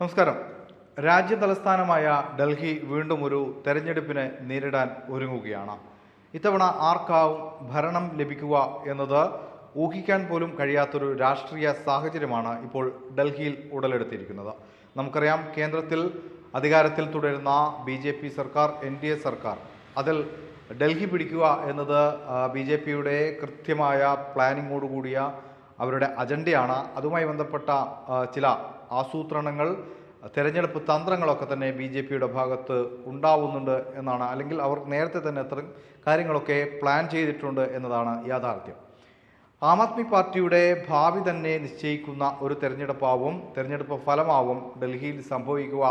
നമസ്കാരം. രാജ്യ തലസ്ഥാനമായ ഡൽഹി വീണ്ടും ഒരു തെരഞ്ഞെടുപ്പിനെ നേരിടാൻ ഒരുങ്ങുകയാണ്. ഇത്തവണ ആർക്കാവും ഭരണം ലഭിക്കുക എന്നത് ഊഹിക്കാൻ പോലും കഴിയാത്തൊരു രാഷ്ട്രീയ സാഹചര്യമാണ് ഇപ്പോൾ ഡൽഹിയിൽ ഉടലെടുത്തിരിക്കുന്നത്. നമുക്കറിയാം കേന്ദ്രത്തിൽ അധികാരത്തിൽ തുടരുന്ന ബി ജെ പി സർക്കാർ എൻ ഡി എ സർക്കാർ അതിൽ ഡൽഹി പിടിക്കുക എന്നത് ബി ജെ പിയുടെ കൃത്യമായ പ്ലാനിങ്ങോടുകൂടിയ അവരുടെ അജണ്ടയാണ്. അതുമായി ബന്ധപ്പെട്ട ചില ആസൂത്രണങ്ങൾ തെരഞ്ഞെടുപ്പ് തന്ത്രങ്ങളൊക്കെ തന്നെ ബി ജെ പിയുടെ ഭാഗത്ത് ഉണ്ടാവുന്നുണ്ട് എന്നാണ്. അല്ലെങ്കിൽ അവർ നേരത്തെ തന്നെ അത്ര കാര്യങ്ങളൊക്കെ പ്ലാൻ ചെയ്തിട്ടുണ്ട് എന്നതാണ് യാഥാർത്ഥ്യം. ആം ആദ്മി പാർട്ടിയുടെ ഭാവി തന്നെ നിശ്ചയിക്കുന്ന ഒരു തെരഞ്ഞെടുപ്പാവും തെരഞ്ഞെടുപ്പ് ഫലമാവും ഡൽഹിയിൽ സംഭവിക്കുക.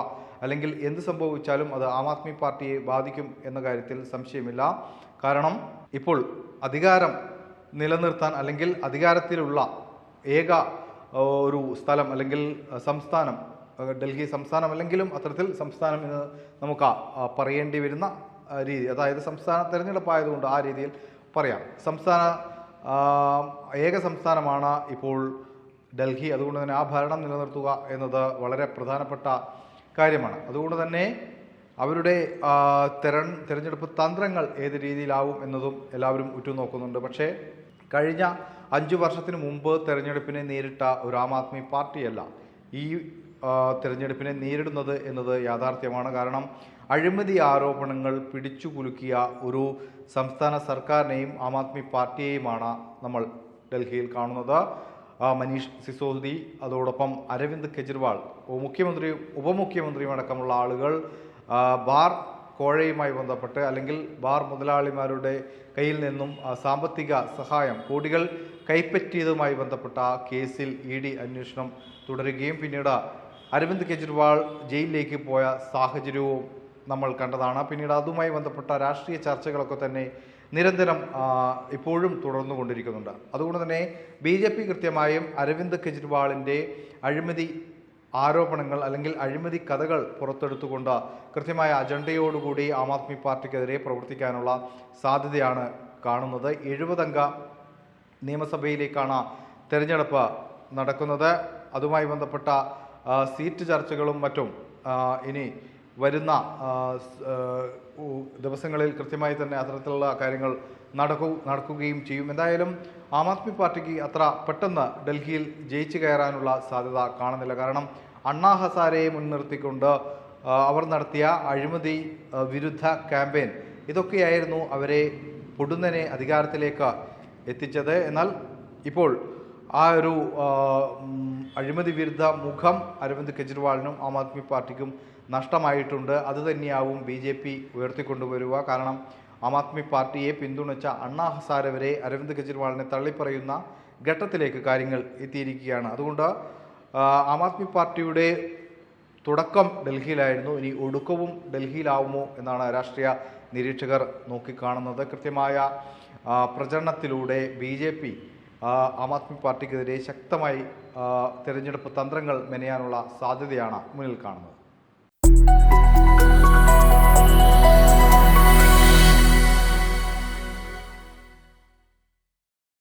അല്ലെങ്കിൽ എന്ത് സംഭവിച്ചാലും അത് ആം ആദ്മി പാർട്ടിയെ ബാധിക്കും എന്ന കാര്യത്തിൽ സംശയമില്ല. കാരണം ഇപ്പോൾ അധികാരം നിലനിർത്താൻ അല്ലെങ്കിൽ അധികാരത്തിലുള്ള ഏക ഒരു സ്ഥലം അല്ലെങ്കിൽ സംസ്ഥാനം ഡൽഹി സംസ്ഥാനം അല്ലെങ്കിലും അത്തരത്തിൽ സംസ്ഥാനം എന്ന് നമുക്ക് പറയേണ്ടി വരുന്ന രീതി. അതായത് സംസ്ഥാന തിരഞ്ഞെടുപ്പായതുകൊണ്ട് ആ രീതിയിൽ പറയാം. സംസ്ഥാന ഏക സംസ്ഥാനമാണ് ഇപ്പോൾ ഡൽഹി. അതുകൊണ്ട് തന്നെ ആ ഭരണം നിലനിർത്തുക എന്നത് വളരെ പ്രധാനപ്പെട്ട കാര്യമാണ്. അതുകൊണ്ട് തന്നെ അവരുടെ തെര തെരൺ തെരഞ്ഞെടുപ്പ് തന്ത്രങ്ങൾ ഏത് രീതിയിലാവും എന്നതും എല്ലാവരും ഉറ്റുനോക്കുന്നുണ്ട്. പക്ഷേ കഴിഞ്ഞ അഞ്ചു വർഷത്തിന് മുമ്പ് തെരഞ്ഞെടുപ്പിനെ നേരിട്ട ഒരു ആം ആദ്മി പാർട്ടിയല്ല. ഈ തിരഞ്ഞെടുപ്പിനെ നേരിടുന്നത് എന്നത് യാഥാർത്ഥ്യമാണ്. കാരണം അഴിമതി ആരോപണങ്ങൾ പിടിച്ചു കുലുക്കിയ ഒരു സംസ്ഥാന സർക്കാരിനെയും ആം ആദ്മി പാർട്ടിയെയുമാണ് നമ്മൾ ഡൽഹിയിൽ കാണുന്നത്. മനീഷ് സിസോദി അതോടൊപ്പം അരവിന്ദ് കെജ്രിവാൾ മുഖ്യമന്ത്രിയും ഉപമുഖ്യമന്ത്രിയും അടക്കമുള്ള ആളുകൾ ബാർ കോഴയുമായി ബന്ധപ്പെട്ട് അല്ലെങ്കിൽ ബാർ മുതലാളിമാരുടെ കയ്യിൽ നിന്നും ആ, സാമ്പത്തിക സഹായം കോടികൾ കൈപ്പറ്റിയതുമായി ബന്ധപ്പെട്ട കേസിൽ ഇ ഡി അന്വേഷണം തുടരുകയും പിന്നീട് അരവിന്ദ് കെജ്രിവാൾ ജയിലിലേക്ക് പോയ സാഹചര്യവും നമ്മൾ കണ്ടതാണ്. പിന്നീട് അതുമായി ബന്ധപ്പെട്ട രാഷ്ട്രീയ ചർച്ചകളൊക്കെ തന്നെ നിരന്തരം ഇപ്പോഴും തുടർന്നുകൊണ്ടിരിക്കുന്നുണ്ട്. അതുകൊണ്ട് തന്നെ ബി കൃത്യമായും അരവിന്ദ് കെജ്രിവാളിന്റെ അഴിമതി ആരോപണങ്ങൾ അല്ലെങ്കിൽ അഴിമതി കഥകൾ പുറത്തെടുത്തുകൊണ്ട് കൃത്യമായ അജണ്ടയോടുകൂടി ആം ആദ്മി പാർട്ടിക്കെതിരെ പ്രവർത്തിക്കാനുള്ള സാധ്യതയാണ് കാണുന്നത്. എഴുപതംഗ നിയമസഭയിലേക്കാണ് തെരഞ്ഞെടുപ്പ് നടക്കുന്നത്. അതുമായി ബന്ധപ്പെട്ട സീറ്റ് ചർച്ചകളും മറ്റും ഇനി വരുന്ന ദിവസങ്ങളിൽ കൃത്യമായി തന്നെ അത്തരത്തിലുള്ള കാര്യങ്ങൾ നടക്കു നടക്കുകയും ചെയ്യും. എന്തായാലും ആം ആദ്മി പാർട്ടിക്ക് അത്ര പെട്ടെന്ന് ഡൽഹിയിൽ ജയിച്ചു കയറാനുള്ള സാധ്യത കാണുന്നില്ല. കാരണം അണ്ണാ ഹസാരയെ മുൻനിർത്തിക്കൊണ്ട് അവർ നടത്തിയ അഴിമതി വിരുദ്ധ ക്യാമ്പയിൻ ഇതൊക്കെയായിരുന്നു അവരെ പൊടുന്നനെ അധികാരത്തിലേക്ക് എത്തിച്ചത്. എന്നാൽ ഇപ്പോൾ ആ ഒരു അഴിമതി വിരുദ്ധ മുഖം അരവിന്ദ് കെജ്രിവാളിനും ആം ആദ്മി പാർട്ടിക്കും നഷ്ടമായിട്ടുണ്ട്. അത് തന്നെയാവും ബി ജെ പി ഉയർത്തിക്കൊണ്ടുവരിക. കാരണം ആം ആദ്മി പാർട്ടിയെ പിന്തുണച്ച അണ്ണാ ഹസാരെ വരെ അരവിന്ദ് കെജ്രിവാളിനെ തള്ളിപ്പറയുന്ന ഘട്ടത്തിലേക്ക് കാര്യങ്ങൾ എത്തിയിരിക്കുകയാണ്. അതുകൊണ്ട് ആ, ആദ്മി പാർട്ടിയുടെ തുടക്കം ഡൽഹിയിലായിരുന്നു. ഇനി ഒടുക്കവും ഡൽഹിയിലാവുമോ എന്നാണ് രാഷ്ട്രീയ നിരീക്ഷകർ നോക്കിക്കാണുന്നത്. കൃത്യമായ പ്രചരണത്തിലൂടെ B J P Aam Aadmi പാർട്ടിക്കെതിരെ ശക്തമായി തെരഞ്ഞെടുപ്പ് തന്ത്രങ്ങൾ മെനയാനുള്ള സാധ്യതയാണ് മുന്നിൽ കാണുന്നത്.